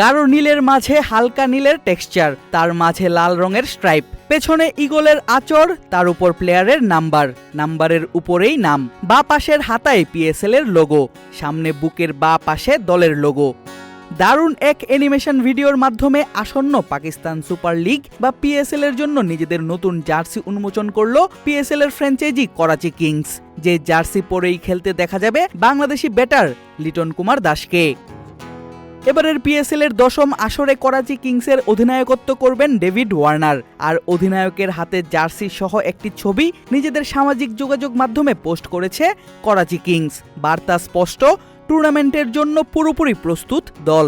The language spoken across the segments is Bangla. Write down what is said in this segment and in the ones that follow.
গাঢ় নীলের মাঝে হালকা নীলের টেক্সচার তার মাঝে লাল রঙের স্ট্রাইপ পেছনে ইগলের আচর তার উপর প্লেয়ারের নাম্বার নাম্বারের উপরেই নাম, বা পাশের হাতায় পিএসএল এর লোগো সামনে বুকের বা পাশে দলের লোগো দারুণ এক অ্যানিমেশন ভিডিওর মাধ্যমে আসন্ন পাকিস্তান সুপার লিগ বা পিএসএল এর জন্য নিজেদের নতুন জার্সি উন্মোচন করল পিএসএল এর ফ্র্যাঞ্চাইজি করাচি কিংস, যে জার্সি পরেই খেলতে দেখা যাবে বাংলাদেশি ব্যাটার লিটন কুমার দাসকে। এবারের পিএসএল এর দশম আসরে করাচি কিংসের অধিনায়কত্ব করবেন ডেভিড ওয়ার্নার। আর অধিনায়কের হাতে জার্সি সহ একটি ছবি নিজেদের সামাজিক যোগাযোগ মাধ্যমে পোস্ট করেছে করাচি কিংস। বার্তা স্পষ্ট, টুর্নামেন্টের জন্য পুরোপুরি প্রস্তুত দল।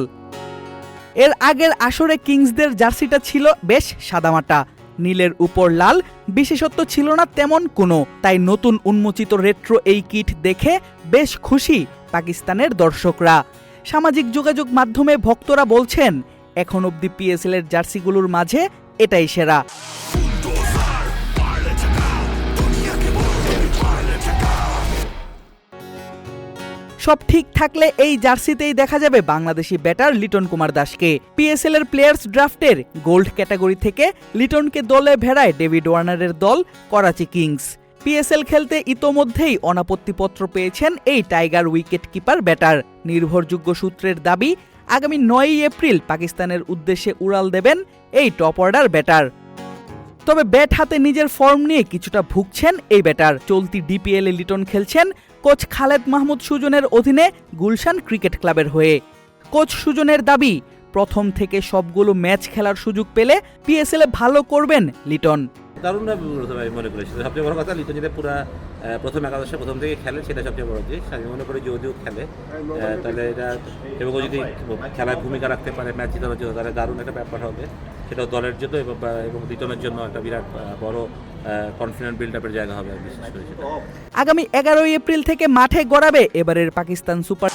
এর আগের আসরে কিংসদের জার্সিটা ছিল বেশ সাদামাটা। নীলের উপর লাল, বিশেষত্ব ছিল না তেমন কোনো। তাই নতুন উন্মোচিত রেট্রো এই কিট দেখে বেশ খুশি পাকিস্তানের দর্শকরা। সামাজিক যোগাযোগ মাধ্যমে ভক্তরা বলছেন, এখন অবধি পিএসএল এর জার্সিগুলোর মাঝে এটাই সেরা। সব ঠিক থাকলে এই জার্সিতেই দেখা যাবে বাংলাদেশি ব্যাটার লিটন কুমার দাসকে। পিএসএল এর প্লেয়ার্স ড্রাফটের গোল্ড ক্যাটাগরি থেকে লিটনকে দলে ভেড়ায় ডেভিড ওয়ার্নারের দল, করাচি কিংস। পিএসএল খেলতে ইতোমধ্যেই অনাপত্তিপত্র পেয়েছেন এই টাইগার উইকেট কিপার ব্যাটার নির্ভরযোগ্য সূত্রের দাবি, আগামী নয়ই এপ্রিল পাকিস্তানের উদ্দেশ্যে উড়াল দেবেন এই টপ অর্ডার ব্যাটার তবে ব্যাট হাতে নিজের ফর্ম নিয়ে কিছুটা ভুগছেন এই ব্যাটার চলতি ডিপিএল এ লিটন খেলছেন কোচ খালেদ মাহমুদ সুজনের অধীনে গুলশান ক্রিকেট ক্লাবের হয়ে। কোচ সুজনের দাবি, প্রথম থেকে সবগুলো ম্যাচ খেলার সুযোগ পেলে পিএসএল এ ভালো করবেন লিটন। দারুণভাবে প্রথমে আমি মনে করেছি সবচেয়ে বড় কথা, লিটন যদি পুরা প্রথম একাদশে প্রথম থেকে খেলে, সেটা সবচেয়ে বড় জিনিস। আমি মনে করি যদিও খেলে তাহলে এটা, এবং যদি খেলায় ভূমিকা রাখতে পারে, ম্যাচ জেতানোর জন্য, তাহলে দারুণ একটা ব্যাপার হবে। সেটা দলের জন্য এবং এবং লিটনের জন্য একটা বিরাট বড় কনফিডেন্ট বিল্ড আপের জায়গা হবে বিশ্বাস করি সেটা। আগামী এগারোই এপ্রিল থেকে মাঠে গড়াবে এবারের পাকিস্তান সুপার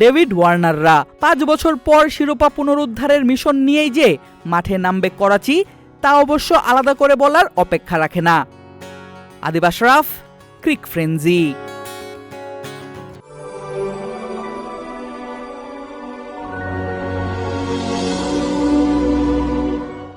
ডেভিড ওয়ার্নাররা। পাঁচ বছর পর শিরোপা পুনরুদ্ধারের মিশন নিয়েই যে মাঠে নামবে করাচি, তা অবশ্য আলাদা করে বলার অপেক্ষা রাখে না। আদিবাস রাফ, ক্রিক ফ্রেঞ্জি